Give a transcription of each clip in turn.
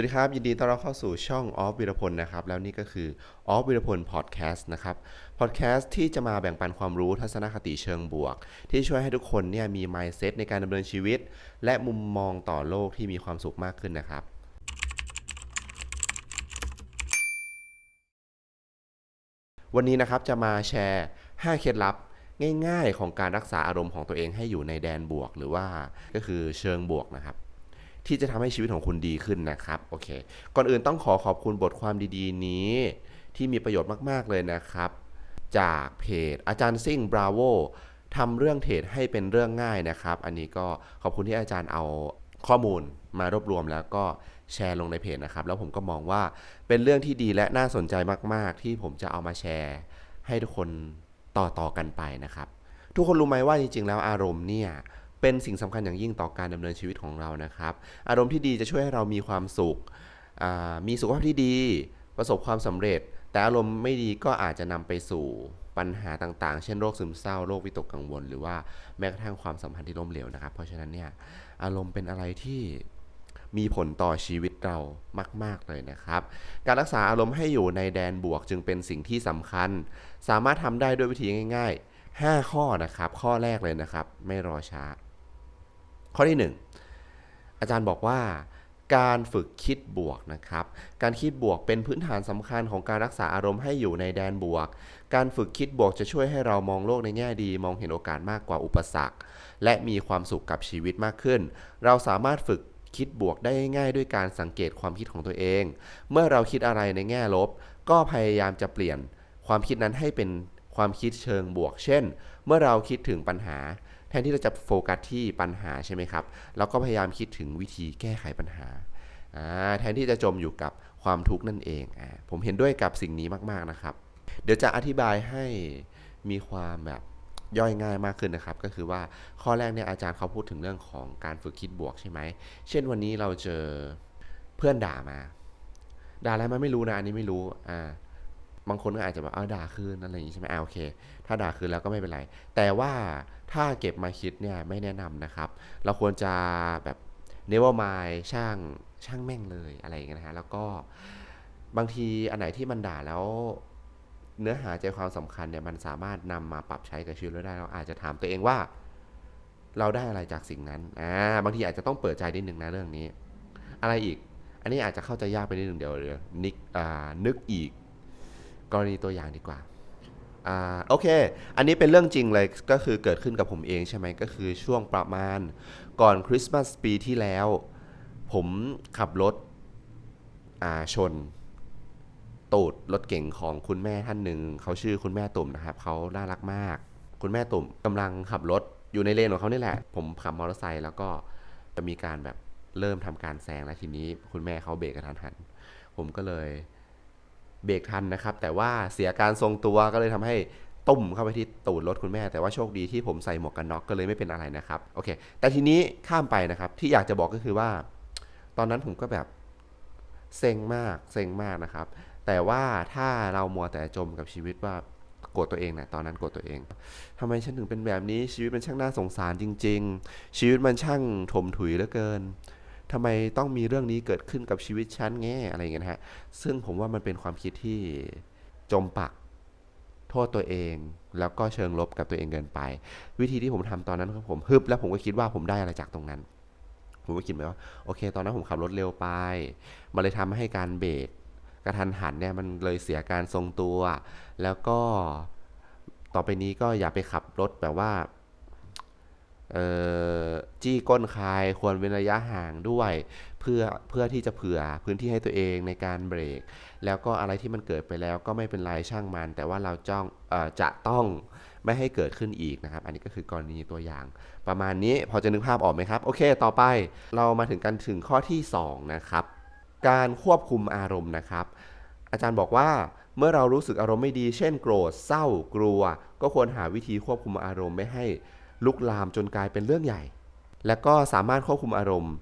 วัสดีครับ ยินดีต้อนรับเข้าสู่ช่องออฟวิรพลนะครับ แล้วนี่ก็คือออฟวิรพลพอดแคสต์นะครับพอดแคสต์ที่จะมาแบ่งปันความรู้ทัศนคติเชิงบวก ที่ช่วยให้ทุกคนเนี่ยมี mindset ในการดำเนินชีวิต และมุมมองต่อโลกที่มีความสุขมากขึ้นนะครับ วันนี้นะครับจะมาแชร์ 5 เคล็ดลับง่าย ๆ ของการรักษาอารมณ์ของตัวเองให้อยู่ในแดนบวก หรือว่าก็คือเชิงบวกนะครับ ที่จะทำให้ชีวิตของคุณดีขึ้นนะครับโอเค ก่อนอื่นต้องขอขอบคุณบทความดีๆ นี้ ที่มีประโยชน์มากๆเลยนะครับ จากเพจอาจารย์ซิ่งบราโวทำเรื่องเทรดให้เป็นเรื่องง่ายนะครับ อันนี้ก็ขอบคุณที่อาจารย์เอาข้อมูลมารวบรวมแล้วก็แชร์ลงในเพจนะครับ แล้วผมก็มองว่าเป็นเรื่องที่ดีและน่าสนใจมาก ๆ ที่ผมจะเอามาแชร์ ให้ทุกคนต่อ ๆ กันไปนะครับ ทุกคนรู้ไหมว่าจริง ๆ แล้วอารมณ์เนี่ย เป็นสิ่งสำคัญอย่างยิ่งต่อการดำเนินชีวิตของเรานะครับ อารมณ์ที่ดีจะช่วยให้เรามีความสุข มีสุขภาพที่ดี ประสบความสำเร็จ แต่อารมณ์ไม่ดีก็อาจจะนำไปสู่ปัญหาต่างๆ เช่นโรคซึมเศร้า โรควิตกกังวล หรือว่าแม้กระทั่งความสัมพันธ์ที่ล้มเหลวนะครับ เพราะฉะนั้นเนี่ยอารมณ์เป็นอะไรที่มีผลต่อชีวิตเรามาก ๆ เลยนะครับ การรักษาอารมณ์ให้อยู่ในแดนบวกจึงเป็นสิ่งที่สำคัญ สามารถทำได้ด้วยวิธีง่าย ๆ 5 ข้อนะครับ ข้อแรกเลยนะครับ ไม่รอช้า ข้อที่ 1 อาจารย์บอกว่าการฝึกคิดบวกนะครับ การคิดบวกเป็นพื้นฐานสำคัญของการรักษาอารมณ์ให้อยู่ในแดนบวก การฝึกคิดบวกจะช่วยให้เรามองโลกในแง่ดี มองเห็นโอกาสมากกว่าอุปสรรค และมีความสุขกับชีวิตมากขึ้น เราสามารถฝึกคิดบวกได้ง่ายด้วยการสังเกตความคิดของตัวเอง เมื่อเราคิดอะไรในแง่ลบ ก็พยายามจะเปลี่ยนความคิดนั้นให้เป็นความคิดเชิงบวก เช่น เมื่อเราคิดถึงปัญหา แทนที่เราจะโฟกัสที่ปัญหาใช่ไหมครับเราก็พยายามคิดถึงวิธีแก้ไขปัญหา แทนที่จะจมอยู่กับความทุกข์นั่นเองอผมเห็นด้วยกับสิ่งนี้มากๆนะครับ เดี๋ยวจะอธิบายให้มีความแบบย่อยง่ายมากขึ้นนะครับ ก็คือว่าข้อแรกเนี่ยอาจารย์เขาพูดถึงเรื่องของการฝึกคิดบวกใช่ไหม เช่นวันนี้เราเจอเพื่อนด่ามา ด่าอะไรมาไม่รู้นะอันนี้ไม่รู้อ่าบางคนก็อาจจะแบบเอาด่าคืนอะไรอย่างนี้ใช่ไหมอ่าโอเค ถ้าด่าคืนแล้วก็ไม่เป็นไร แต่ว่า ถ้าเก็บมาคิดเนี่ยไม่แนะนำนะครับ เราควรจะแบบ never mind ช่างช่างแม่งเลยอะไรอย่างเงี้ยนะฮะ แล้วก็บางทีอันไหนที่มันด่าแล้วเนื้อหาใจความสำคัญเนี่ยมันสามารถนำมาปรับใช้กับชีวิตเราได้ เราอาจจะถามตัวเองว่า เราได้อะไรจากสิ่งนั้นอ่าบางทีอาจจะต้องเปิดใจนิดนึงนะเรื่องนี้ อะไรอีก อันนี้อาจจะเข้าใจยากไปนิดนึงเดี๋ยวเดี๋ยวนิกอ่านึกอีก กรณีตัวอย่างดีกว่า อ่าโอเค อันนี้เป็นเรื่องจริงเลยก็คือเกิดขึ้นกับผมเองใช่ไหมก็คือช่วงประมาณก่อนคริสต์มาสปีที่แล้ว ผมขับรถอ่าชน ตูดรถเก่งของคุณแม่ท่านหนึ่งเขาชื่อคุณแม่ตุ่มนะครับเขาน่ารักมาก คุณแม่ตุ่มกำลังขับรถอยู่ในเลนของเขานี่แหละ ผมขับมอเตอร์ไซค์แล้วก็จะมีการแบบเริ่มทำการแซงแล้วทีนี้ คุณแม่เขาเบรกกระทันหัน ผมก็เลย เบรกทันนะครับ แต่ว่าเสียการทรงตัวก็เลยทำให้ตุ่มเข้าไปที่ตูดรถคุณแม่ แต่ว่าโชคดีที่ผมใส่หมวกกันน็อกก็เลยไม่เป็นอะไรนะครับโอเค แต่ทีนี้ข้ามไปนะครับที่อยากจะบอกก็คือว่า ตอนนั้นผมก็แบบเซ็งมากเซ็งมากนะครับ แต่ว่าถ้าเรามัวแต่จมกับชีวิตว่าโกรธตัวเองนะตอนนั้นโกรธตัวเองทำไมฉันถึงเป็นแบบนี้ชีวิตมันช่างน่าสงสารจริง ๆ ชีวิตมันช่างถมถุยเหลือเกิน ทำไมต้องมีเรื่องนี้เกิดขึ้นกับชีวิตฉันแง่อะไรอย่างเงี้ยนะฮะซึ่งผมว่ามันเป็นความคิดที่จมปักโทษตัวเอง แล้วก็เชิงลบกับตัวเองเกินไป วิธีที่ผมทำตอนนั้นคือผมฮึบแล้วผมก็คิดว่าผมได้อะไรจากตรงนั้น ผมก็คิดไปว่าโอเค ตอนนั้นผมขับรถเร็วไปมันเลยทำให้การเบรกกระทันหันเนี่ยมันเลยเสียการทรงตัว แล้วก็ต่อไปนี้ก็อย่าไปขับรถแบบว่า จี้ก้นคายควรเว้นระยะห่างด้วย เพื่อเพื่อที่จะเผื่อพื้นที่ให้ตัวเองในการเบรก แล้วก็อะไรที่มันเกิดไปแล้วก็ไม่เป็นไรช่างมัน แต่ว่าเราจ้องอจะต้องไม่ให้เกิดขึ้นอีกนะครับ อันนี้ก็คือกรณีตัวอย่าง ประมาณนี้พอจะนึกภาพออกไหมครับ โอเค ต่อไปเรามาถึงกันถึงข้อที่ 2 นะครับ การควบคุมอารมณ์นะครับ อาจารย์บอกว่าเมื่อเรารู้สึกอารมณ์ไม่ดี เช่นโกรธเศร้า กลัว ก็ควรหาวิธีควบคุมอารมณ์ไม่ให้ ลุกลามจนกลายเป็นเรื่องใหญ่ และก็สามารถควบคุมอารมณ์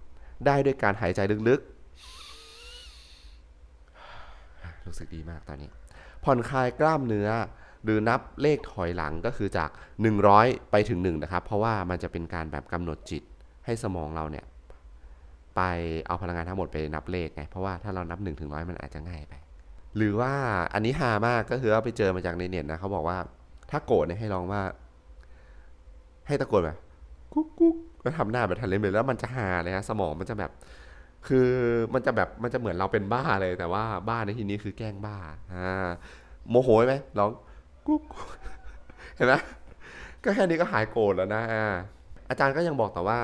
ได้ด้วยการหายใจลึกๆ รู้สึกดีมากตอนนี้ ผ่อนคลายกล้ามเนื้อ หรือนับเลขถอยหลังก็คือจาก 100 ไปถึง 1 นะครับ เพราะว่ามันจะเป็นการแบบกำหนดจิตให้สมองเราเนี่ยไปเอาพลังงานทั้งหมดไปนับเลขไง เพราะว่าถ้าเรานับ1นถึงร้อยมันอาจจะง่ายไป หรือว่าอันนี้ฮามากก็คือว่าไปเจอมาจากในเน็ตนะเขาบอกว่าถ้าโกรธเนี่ยให้ลองว่า ให้ตะโกนแบบกุ๊กกุ๊กแล้วทำหน้าแบบทันเล่นไปแล้วมันจะฮาเลยฮะสมองมันจะแบบ คือมันจะแบบมันจะเหมือนเราเป็นบ้าเลยแต่ว่าบ้าในที่นี้คือแกล้งบ้าอ่าโมโหไหมร้องกุ๊กเห็นไหมก็แค่นี้ก็หายโกรธแล้วนะอาจารย์ก็ยังบอกต่อว่า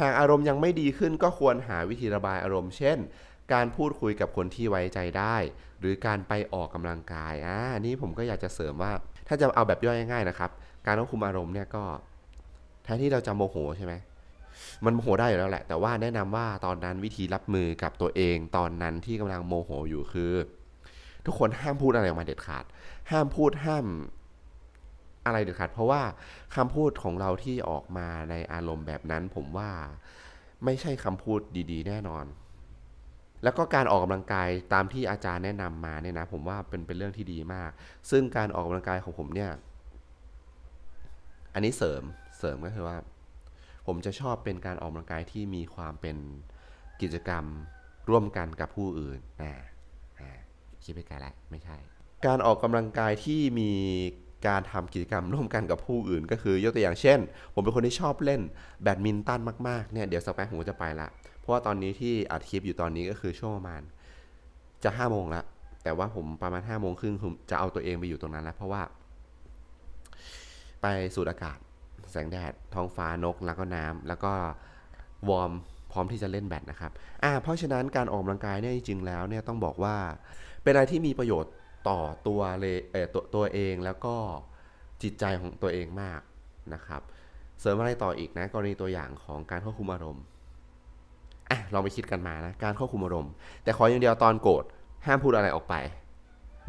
หากอารมณ์ยังไม่ดีขึ้นก็ควรหาวิธีระบายอารมณ์ เช่น การพูดคุยกับคนที่ไว้ใจได้ หรือการไปออกกำลังกายอ่านี่ผมก็อยากจะเสริมว่า ถ้าจะเอาแบบย่อยง่ายๆนะครับ การควบคุมอารมณ์เนี่ยก็แทนที่เราจะโมโหใช่ไหมมันโมโหได้อยู่แล้วแหละ แต่ว่าแนะนำว่าตอนนั้นวิธีรับมือกับตัวเองตอนนั้นที่กำลังโมโหอยู่คือ ทุกคนห้ามพูดอะไรออกมาเด็ดขาด ห้ามพูดห้ามอะไรเด็ดขาด เพราะว่าคำพูดของเราที่ออกมาในอารมณ์แบบนั้น ผมว่าไม่ใช่คำพูดดี ๆ แน่นอน แล้วก็การออกกำลังกายตามที่อาจารย์แนะนำมาเนี่ยนะ ผมว่าเป็นเป็นเรื่องที่ดีมาก ซึ่งการออกกำลังกายของผมเนี่ย อันนี้เสริมเสริมก็คือว่า ผมจะชอบเป็นการออกกำลังกายที่มีความเป็นกิจกรรมร่วมกันกับผู้อื่นนะคิดไปไกลแล้วไม่ใช่ การออกกำลังกายที่มีการทำกิจกรรมร่วมกันกับผู้อื่น ก็คือยกตัวอย่างเช่น ผมเป็นคนที่ชอบเล่นแบดมินตันมากๆเนี่ยเดี๋ยวสักแป๊บผมก็จะไปละ เพราะว่าตอนนี้ที่อัดคลิปอยู่ตอนนี้ก็คือช่วงประมาณจะห้าโมงละแต่ว่าผมประมาณห้าโมงครึ่งผมจะเอาตัวเองไปอยู่ตรงนั้นแล้วเพราะว่า ไปสูดอากาศ แสงแดด ท้องฟ้านกแล้วก็น้ำแล้วก็วอร์มพร้อมที่จะเล่นแบดนะครับอ่าเพราะฉะนั้นการออกกำลังกายเนี่ยจริงๆแล้วเนี่ยต้องบอกว่า เป็นอะไรที่มีประโยชน์ต่อตัวเลยเออตัวตัวเองแล้วก็จิตใจของตัวเองมากนะครับ เสริมอะไรต่ออีกนะกรณีตัวอย่างของการควบคุมอารมณ์อะลองไปคิดกันมานะการควบคุมอารมณ์ แต่ขออย่างเดียวตอนโกรธห้ามพูดอะไรออกไป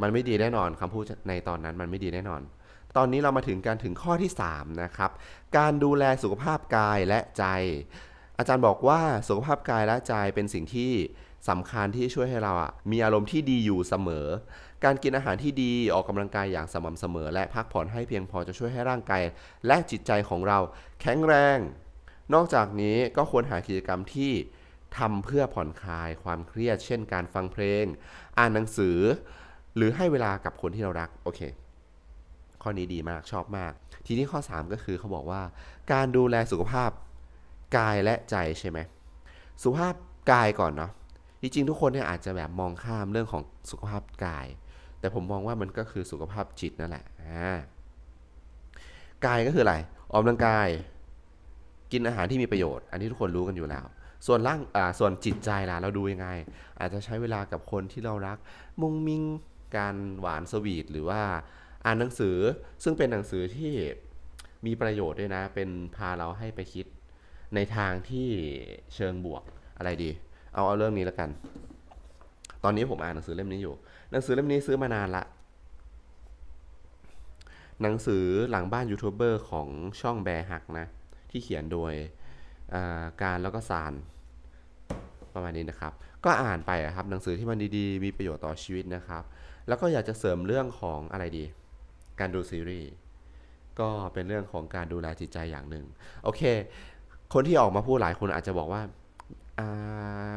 มันไม่ดีแน่นอนคำพูดในตอนนั้นมันไม่ดีแน่นอน ตอนนี้เรามาถึงการถึงข้อที่ 3 นะครับ การดูแลสุขภาพกายและใจ อาจารย์บอกว่าสุขภาพกายและใจเป็นสิ่งที่สำคัญที่ช่วยให้เราอะมีอารมณ์ที่ดีอยู่เสมอ การกินอาหารที่ดีออกกำลังกายอย่างสม่ำเสมอ และพักผ่อนให้เพียงพอจะช่วยให้ร่างกายและจิตใจของเรา แข็งแรง นอกจากนี้ก็ควรหากิจกรรมที่ทำเพื่อผ่อนคลายความเครียด เช่น การฟังเพลง อ่านหนังสือ หรือให้เวลากับคนที่เรารัก โอเค ข้อนี้ดีมากชอบมาก ทีนี้ข้อ 3 ก็คือเขาบอกว่า การดูแลสุขภาพกายและใจใช่ไหมสุขภาพกายก่อนเนาะจริงๆทุกคนเนี่ยอาจจะแบบมองข้ามเรื่องของสุขภาพกาย แต่ผมมองว่ามันก็คือสุขภาพจิตนั่นแหละกายก็คืออะไรออกกำลังกาย กินอาหารที่มีประโยชน์ อันนี้ทุกคนรู้กันอยู่แล้ว ส่วนร่างอ่าส่วนจิตใจล่ะเราดูยังไง อาจจะใช้เวลากับคนที่เรารัก มุงมิงการหวานสวีทหรือว่า อ่านหนังสือซึ่งเป็นหนังสือที่มีประโยชน์ด้วยนะ เป็นพาเราให้ไปคิดในทางที่เชิงบวกอะไรดี เอาเอาเรื่องนี้แล้วกัน ตอนนี้ผมอ่านหนังสือเล่มนี้อยู่ หนังสือเล่มนี้ซื้อมานานละ หนังสือหลังบ้านยูทูบเบอร์ของช่องแบร์ฮักนะ ที่เขียนโดยการแล้วก็สารประมาณนี้นะครับ ก็อ่านไปอะครับหนังสือที่มันดีๆ มีประโยชน์ต่อชีวิตนะครับ แล้วก็อยากจะเสริมเรื่องของอะไรดี การดูซีรีส์ก็เป็นเรื่องของการดูแลจิตใจอย่างหนึ่งโอเค คนที่ออกมาพูดหลายคนอาจจะบอกว่าอ่า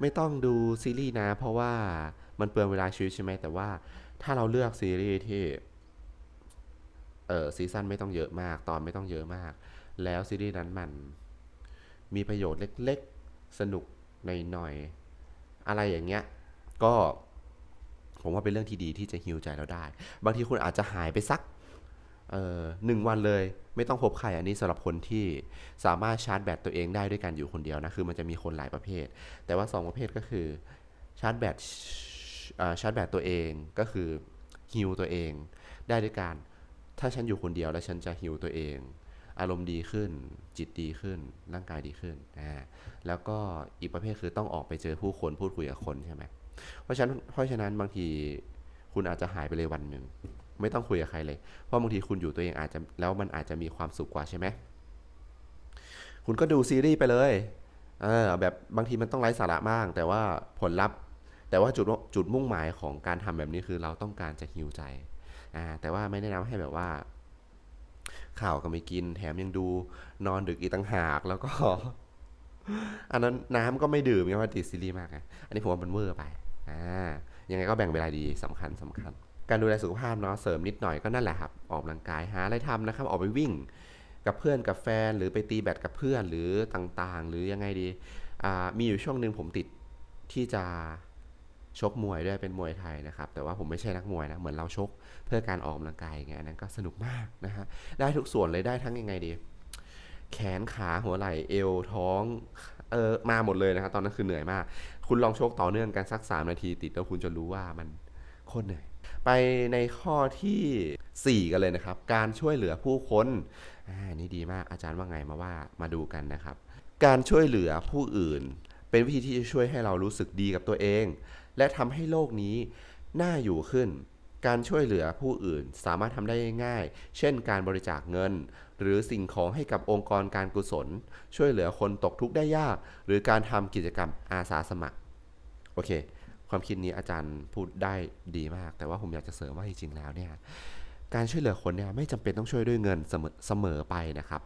ไม่ต้องดูซีรีส์นะ เพราะว่ามันเปลืองเวลาชีวิตใช่ไหมแต่ว่าถ้าเราเลือกซีรีส์ที่เออซีซั่นไม่ต้องเยอะมาก ตอนไม่ต้องเยอะมาก แล้วซีรีส์นั้นมันมีประโยชน์เล็กๆ สนุกหน่อยๆ อะไรอย่างเงี้ย ก็ ผมว่าเป็นเรื่องที่ดีที่จะฮิวใจเราได้ บางทีคุณอาจจะหายไปสักหนึ่งวันเลยไม่ต้องพบใครอันนี้สำหรับคนที่สามารถชาร์จแบตตัวเองได้ด้วยกันอยู่คนเดียวนะคือมันจะมีคนหลายประเภท แต่ว่า 2 ประเภทก็คือชาร์จแบตชาร์จแบตตัวเองก็คือฮิวตัวเอง ได้ด้วยการถ้าฉันอยู่คนเดียวแล้วฉันจะฮิวตัวเอง อารมณ์ดีขึ้น จิตดีขึ้น ร่างกายดีขึ้นอ่าแล้วก็อีกประเภทคือต้องออกไปเจอผู้คนพูดคุยกับคนใช่ไหม เพราะฉะนั้นเพราะฉะนั้นบางทีคุณอาจจะหายไปเลยวันหนึ่งไม่ต้องคุยกับใครเลย เพราะบางทีคุณอยู่ตัวเองอาจจะแล้วมันอาจจะมีความสุขกว่าใช่ไหมคุณก็ดูซีรีส์ไปเลยเออแบบบางทีมันต้องไร้สาระบ้าง แต่ว่าผลลัพธ์ แต่ว่าจุดจุดมุ่งหมายของการทำแบบนี้คือเราต้องการจะฮิวใจอ่าแต่ว่าไม่แนะนำให้แบบว่าข่าวก็ไม่กินแถมยังดูนอนดึกอีกต่างหากแล้วก็ อันนั้นน้ำก็ไม่ดื่มไงว่าติดซีรีส์มากไงอันนี้ผมว่ามันเวอร์ไป อ่ายังไงก็แบ่งเวลาดีสำคัญสำคัญ การดูแลสุขภาพเนาะเสริมนิดหน่อยก็นั่นแหละครับ ออกกำลังกายหาอะไรทำนะครับ ออกไปวิ่งกับเพื่อนกับแฟนหรือไปตีแบดกับเพื่อนหรือต่างๆ หรือยังไงดีมีอยู่ช่วงหนึ่งผมติดที่จะชกมวยด้วยเป็นมวยไทยนะครับ แต่ว่าผมไม่ใช่นักมวยนะ เหมือนเราชกเพื่อการออกกำลังกายอย่างเงี้ยอันนั้นก็สนุกมากนะฮะได้ทุกส่วนเลยได้ทั้งยังไงดี แขนขาหัวไหล่เอวท้อง เออมาหมดเลยนะครับ ตอนนั้นคือเหนื่อยมาก คุณลองชกต่อเนื่องกันสัก 3 นาทีติดแล้วคุณจะรู้ว่ามันโคตรเหนื่อย ไปในข้อทีสี่ 4 กันเลยนะครับ การช่วยเหลือผู้คนอ่านี่ดีมากอาจารย์ว่าไงมาว่ามาดูกันนะครับ การช่วยเหลือผู้อื่น เป็นวิธีที่จะช่วยให้เรารู้สึกดีกับตัวเอง และทำให้โลกนี้น่าอยู่ขึ้น การช่วยเหลือผู้อื่นสามารถทำได้ง่าย เช่น การบริจาคเงิน หรือสิ่งของให้กับองค์กรการกุศล ช่วยเหลือคนตกทุกข์ได้ยาก หรือการทำกิจกรรมอาสาสมัคร โอเค ความคิดนี้อาจารย์พูดได้ดีมาก แต่ว่าผมอยากจะเสริมว่าจริงๆแล้วเนี่ยการช่วยเหลือคนเนี่ยไม่จำเป็นต้องช่วยด้วยเงินเสมอเสมอไปนะครับ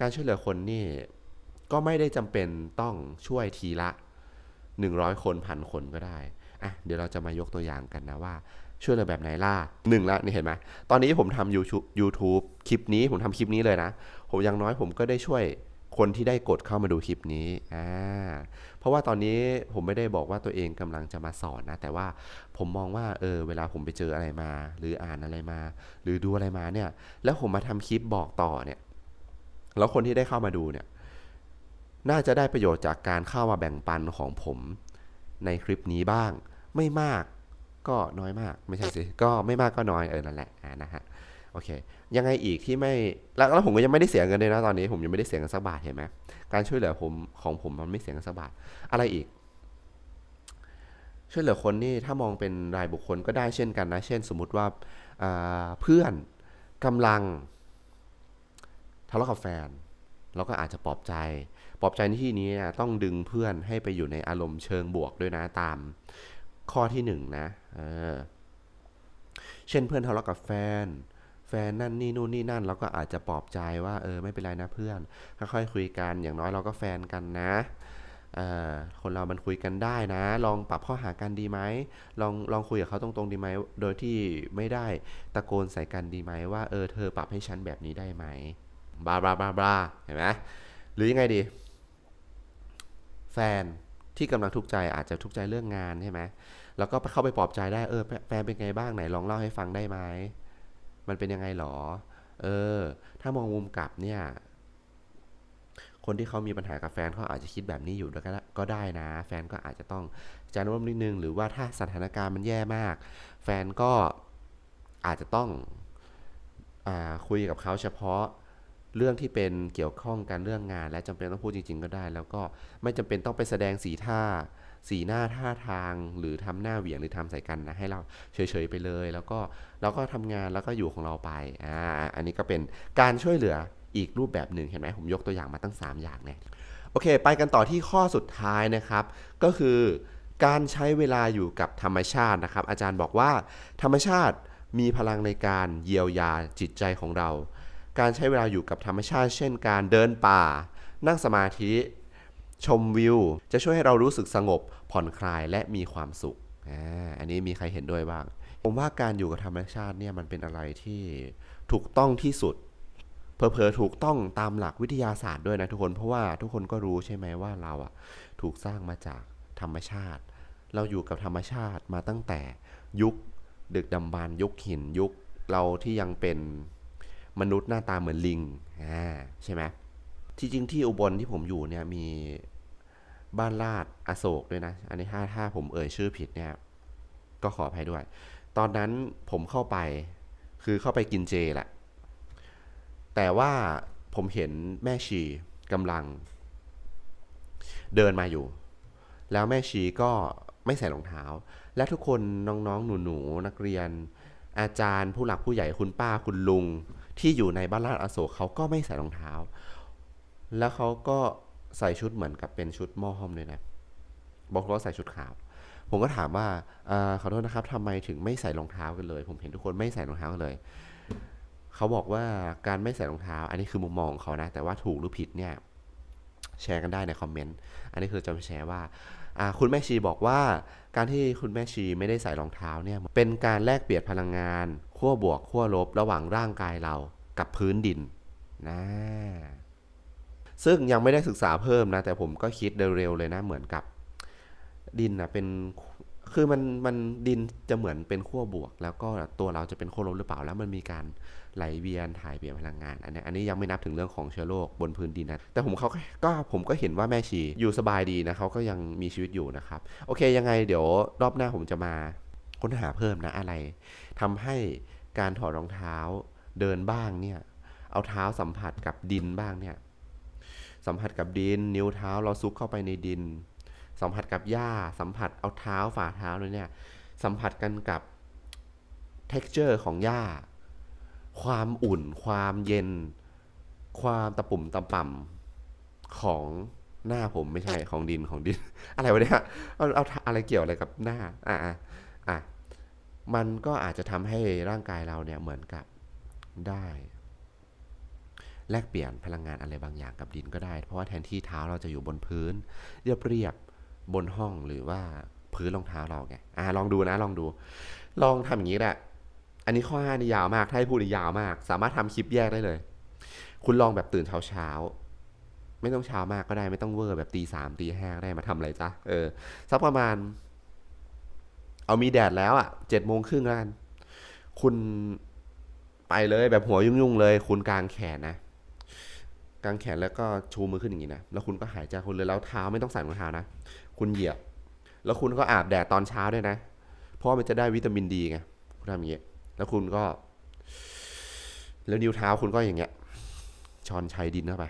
การช่วยเหลือคนนี่ก็ไม่ได้จำเป็นต้องช่วยทีละ 100 คนพันคนก็ได้อะเดี๋ยวเราจะมายกตัวอย่างกันนะว่า ช่วยเหลือแบบไหนล่ะหนึ่งละนี่เห็นไหมตอนนี้ผมทำ YouTube YouTube คลิปนี้ผมทำคลิปนี้เลยนะ ผมอย่างน้อยผมก็ได้ช่วยคนที่ได้กดเข้ามาดูคลิปนี้อ่าเพราะว่าตอนนี้ผมไม่ได้บอกว่าตัวเองกำลังจะมาสอนนะ แต่ว่าผมมองว่าเออเวลาผมไปเจออะไรมา หรืออ่านอะไรมา หรือดูอะไรมาเนี่ย แล้วผมมาทำคลิปบอกต่อเนี่ย แล้วคนที่ได้เข้ามาดูเนี่ย น่าจะได้ประโยชน์จากการเข้ามาแบ่งปันของผมในคลิปนี้บ้าง ไม่มาก ก็น้อยมากไม่ใช่สิก็ไม่มากก็น้อยเออนั่นแหละนะฮะโอเค ยังไงอีกที่ไม่แล้วแล้วผมก็ยังไม่ได้เสียเงินเลยนะตอนนี้ผมยังไม่ได้เสียเงินสักบาทเห็นไหมการช่วยเหลือผมของผมมันไม่เสียเงินสักบาทอะไรอีก ช่วยเหลือคนนี่ถ้ามองเป็นรายบุคคลก็ได้เช่นกันนะ เช่น สมมุติว่าาเพื่อนกำลังทะเลาะกับแฟนเราก็อาจจะปลอบใจ ปลอบใจในที่นี่ต้องดึงเพื่อนให้ไปอยู่ในอารมณ์เชิงบวกด้วยนะตาม ข้อที่หนึ่งนะเออเช่นเพื่อนทะเลาะกับแฟน แฟนนั่นนี่นู่นนี่นั่นเราก็อาจจะปลอบใจว่าเออไม่เป็นไรนะเพื่อนค่อยๆคุยกันอย่างน้อยเราก็แฟนกันนะเออคนเรามันคุยกันได้นะ ลองปรับข้อหากันดีไหมลองลองคุยกับเขาตรงๆดีไหมโดยที่ไม่ได้ตะโกนใส่กันดีไหมว่าเออเธอปรับให้ฉันแบบนี้ได้ไหมบลาบลาบลาบลาเห็นไหมหรือยังไงดี แฟน ที่กำลังทุกข์ใจอาจจะทุกข์ใจเรื่องงานใช่ไหมแล้วก็เข้าไปปลอบใจได้เออแฟนเป็นไงบ้างไหนลองเล่าให้ฟังได้ไหมมันเป็นยังไงหรอ เออ ถ้ามองมุมกลับเนี่ย คนที่เขามีปัญหากับแฟนเขาอาจจะคิดแบบนี้อยู่ก็ได้ก็ได้นะ แฟนก็อาจจะต้องใจร่วมนิดนึง หรือว่าถ้าสถานการณ์มันแย่มาก แฟนก็อาจจะต้องอคุยกับเขาเฉพาะ เรื่องที่เป็นเกี่ยวข้องกันเรื่องงาน และจำเป็นต้องพูดจริง ๆ ก็ได้ แล้วก็ไม่จำเป็นต้องไปแสดงสีท่า สีหน้าท่าทางหรือทำหน้าเหวี่ยงหรือทำใส่กันนะให้เราเฉยๆไปเลย แล้วก็เราก็ทำงานแล้วก็อยู่ของเราไปอ่าอันนี้ก็เป็นการช่วยเหลืออีกรูปแบบหนึ่งเห็นไหมผมยกตัวอย่างมาตั้ง 3 อย่างเนี่ยโอเค ไปกันต่อที่ข้อสุดท้ายนะครับ ก็คือการใช้เวลาอยู่กับธรรมชาตินะครับ อาจารย์บอกว่าธรรมชาติมีพลังในการเยียวยาจิตใจของเรา การใช้เวลาอยู่กับธรรมชาติ เช่น การเดินป่า นั่งสมาธิ ชมวิว จะช่วยให้เรารู้สึกสงบ ผ่อนคลายและมีความสุขอันนี้มีใครเห็นด้วยบ้าง ผมว่าการอยู่กับธรรมชาติเนี่ยมันเป็นอะไรที่ถูกต้องที่สุดเพอเพอถูกต้องตามหลักวิทยาศาสตร์ด้วยนะทุกคนเพราะว่าทุกคนก็รู้ใช่ไหมว่าเราอะถูกสร้างมาจากธรรมชาติ เราอยู่กับธรรมชาติมาตั้งแต่ยุคดึกดำบรรยุคหินยุคเราที่ยังเป็น มนุษย์หน้าตาเหมือนลิงอ่าใช่ไหมที่จริงที่อุบลที่ผมอยู่เนี่ยมีบ้านลาดอโศกด้วยนะ อันนี้ถ้าถ้าผมเอ่ยชื่อผิดเนี่ย ก็ขออภัยด้วย ตอนนั้นผมเข้าไปคือเข้าไปกินเจแหละ แต่ว่าผมเห็นแม่ชีกำลัง เดินมาอยู่ แล้วแม่ชีก็ไม่ใส่รองเท้า และทุกคนน้องๆ หนูๆนักเรียน อาจารย์ผู้หลักผู้ใหญ่คุณป้าคุณลุง ที่อยู่ในบ้านราชอโศกเขาก็ไม่ใส่รองเท้า แล้วเขาก็ใส่ชุดเหมือนกับเป็นชุดหม้อห้อมเลยนะบอกว่าใส่ชุดขาว ผมก็ถามว่าอขอโทษนะครับทำไมถึงไม่ใส่รองเท้ากันเลย ผมเห็นทุกคนไม่ใส่รองเท้ากันเลย เขาบอกว่าการไม่ใส่รองเท้า อันนี้คือมุมมองของเขานะ แต่ว่าถูกหรือผิดเนี่ย แชร์กันได้ในคอมเมนต์ อันนี้คือจะมาแชร์ว่า คุณแม่ชีบอกว่า การที่คุณแม่ชีไม่ได้ใส่รองเท้าเนี่ยเป็นการแลกเปลี่ยนพลังงานขั้วบวกขั้วลบระหว่างร่างกายเรากับพื้นดินนะซึ่งยังไม่ได้ศึกษาเพิ่มนะ แต่ผมก็คิดเร็วๆเลยนะเหมือนกับดินนะเป็นคือมันมันดินจะเหมือนเป็นขั้วบวก แล้วก็ตัวเราจะเป็นขั้วลบหรือเปล่าแล้วมันมีการ ไหลเวียนถ่ายเปลี่ยนพลังงาน อันนี้อันนี้ยังไม่นับถึงเรื่องของเชื้อโรคบนพื้นดินนะ แต่ผมเขาก็ผมก็เห็นว่าแม่ชีอยู่สบายดีนะเขาก็ยังมีชีวิตอยู่นะครับ โอเคยังไงเดี๋ยวรอบหน้าผมจะมาค้นหาเพิ่มนะอะไรทำให้การถอดรองเท้าเดินบ้างเนี่ย เอาเท้าสัมผัสกับดินบ้างเนี่ย สัมผัสกับดิน นิ้วเท้าเราซุกเข้าไปในดิน สัมผัสกับหญ้า สัมผัสเอาเท้าฝ่าเท้าเลยเนี่ย สัมผัสกันกับ texture ของหญ้า ความอุ่น ความเย็น ความตะปุ่มตะป่ำของหน้าผมไม่ใช่ของดินของดิน อะไรวะเนี่ยเอาเอาอะไรเกี่ยวอะไรกับหน้าอะอะอะมันก็อาจจะทำให้ร่างกายเราเนี่ยเหมือนกับได้ แลกเปลี่ยนพลังงานอะไรบางอย่างกับดินก็ได้ เพราะว่าแทนที่เท้าเราจะอยู่บนพื้น เรียบเรียบๆบนห้องหรือว่าพื้นรองเท้าเราไงอ่าลองดูนะลองดู ลองทำอย่างนี้แหละ อันนี้ข้อห้านี่ยาวมาก ถ้าให้พูดนี่ยาวมาก สามารถทำคลิปแยกได้เลย คุณลองแบบตื่นเช้าเช้าไม่ต้องเช้ามากก็ได้ไม่ต้องเวอร์แบบตีสามตีห้าก็ได้มาทำอะไรจ๊ะเออสักประมาณ เอามีแดดแล้วอะเจ็ดโมงครึ่งแล้วกันคุณไปเลยแบบหัวยุ่งๆเลย คุณกางแขนนะกางแขนแล้วก็ชูมือขึ้นอย่างนี้นะแล้วคุณก็หายใจคุณเลยแล้วเท้าไม่ต้องใส่รองเท้านะคุณเหยียบ แล้วคุณก็อาบแดดตอนเช้าด้วยนะ เพราะมันจะได้วิตามินดีไงคุณทำอย่างนี้ แล้วคุณก็ แล้วนิ้วเท้าคุณก็อย่างเงี้ยช้อนชัยดินเข้าไป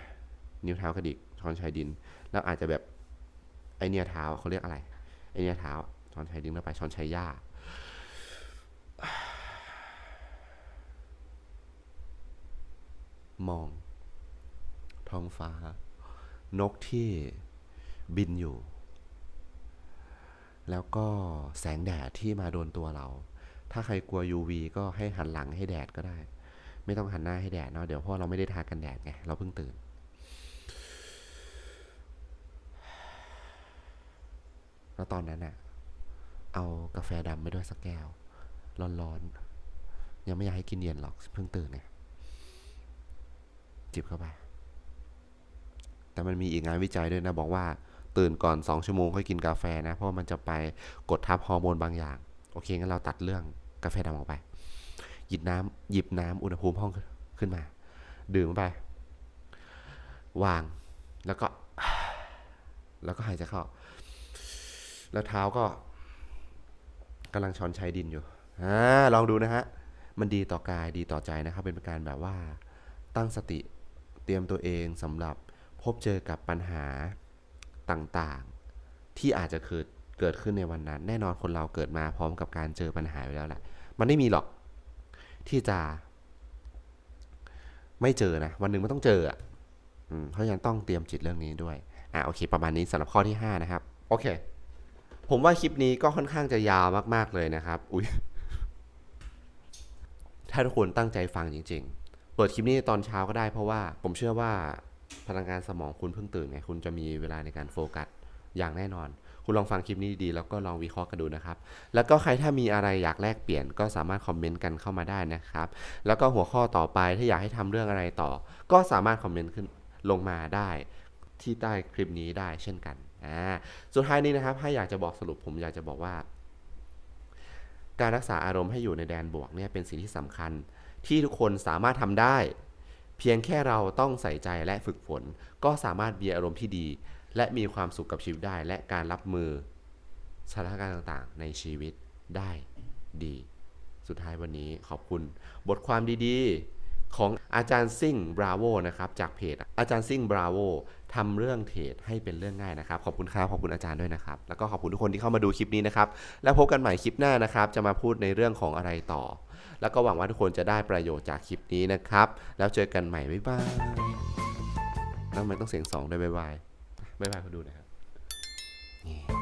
นิ้วเท้ากระดิกช้อนชัยดิน แล้วอาจจะแบบไอเนียเท้าเขาเรียกอะไรไอเนียเท้าช้อนชัยดินเข้าไปช้อนชัยหญ้ามอง ท้องฟ้า นกที่บินอยู่ แล้วก็แสงแดดที่มาโดนตัวเรา ถ้าใครกลัว UV ก็ให้หันหลังให้แดดก็ได้ ไม่ต้องหันหน้าให้แดดเนาะเดี๋ยวเพราะเราไม่ได้ทากันแดดไงเราเพิ่งตื่น แล้วตอนนั้นน่ะเอากาแฟดำไปด้วยสักแก้ว ร้อนๆ ยังไม่อยากให้กินเย็นหรอกเพิ่งตื่นไงจิบเข้าไป แต่มันมีอีกงานวิจัยด้วยนะ บอกว่าตื่นก่อน 2 ชั่วโมงค่อยกินกาแฟนะ เพราะมันจะไปกดทับฮอร์โมนบางอย่าง อเคงั้นเราตัดเรื่องกาแฟดำออกไป หยิบน้ำหยิบน้ำอุณหภูมิห้องขึ้นมา ดื่มไป วางแล้วก็ แล้วก็หายใจเข้า แล้วเท้าก็กำลังช้อนชัยดินอยู่อ่าลองดูนะฮะ มันดีต่อกายดีต่อใจนะครับ เป็นการแบบว่าตั้งสติเตรียมตัวเองสำหรับพบเจอกับปัญหาต่างๆ ที่อาจจะเกิด เกิดขึ้นในวันนั้น แน่นอนคนเราเกิดมาพร้อมกับการเจอปัญหาอยู่แล้วแหละ มันไม่มีหรอกที่จะ ไม่เจอนะ วันหนึ่งมันต้องเจออะเพราะฉะนั้นต้องเตรียมจิตเรื่องนี้ด้วย อะโอเค ประมาณนี้สำหรับข้อที่ 5 นะครับ โอเค ผมว่าคลิปนี้ก็ค่อนข้างจะยาวมากๆเลยนะครับ อุ้ยถ้าทุกคนตั้งใจฟังจริง ๆ เปิดคลิปนี้ตอนเช้าก็ได้เพราะว่า ผมเชื่อว่าพลังงานสมองคุณเพิ่งตื่นไงคุณจะมีเวลาในการโฟกัสอย่างแน่นอน คุณลองฟังคลิปนี้ดีๆแล้วก็ลองวิเคราะห์กันดูนะครับ แล้วก็ใครถ้ามีอะไรอยากแลกเปลี่ยนก็สามารถคอมเมนต์กันเข้ามาได้นะครับ แล้วก็หัวข้อต่อไปถ้าอยากให้ทำเรื่องอะไรต่อ ก็สามารถคอมเมนต์ขึ้นลงมาได้ ที่ใต้คลิปนี้ได้เช่นกันอ่าสุดท้ายนี้นะครับ ถ้าอยากจะบอกสรุปผมอยากจะบอกว่า การรักษาอารมณ์ให้อยู่ในแดนบวกเนี่ยเป็นสิ่งที่สำคัญ ที่ทุกคนสามารถทำได้ เพียงแค่เราต้องใส่ใจและฝึกฝน ก็สามารถมีอารมณ์ที่ดี และมีความสุขกับชีวิตได้ และการรับมือสถานการณ์ต่างๆ ในชีวิตได้ดี สุดท้ายวันนี้ขอบคุณบทความดีๆ ของอาจารย์ซิ่งบราโวนะครับจากเพจอาจารย์ซิ่งบราโวทำเรื่องเทรดให้เป็นเรื่องง่ายนะครับ ขอบคุณครับขอบคุณอาจารย์ด้วยนะครับ แล้วก็ขอบคุณทุกคนที่เข้ามาดูคลิปนี้นะครับ แล้วพบกันใหม่คลิปหน้านะครับ จะมาพูดในเรื่องของอะไรต่อ แล้วก็หวังว่าทุกคนจะได้ประโยชน์จากคลิปนี้นะครับ แล้วเจอกันใหม่บ๊ายบายแล้วทำไมันต้องเสียงสองด้วยบ๊ายบาย บ๊ายบายคุณดูนะครับนี่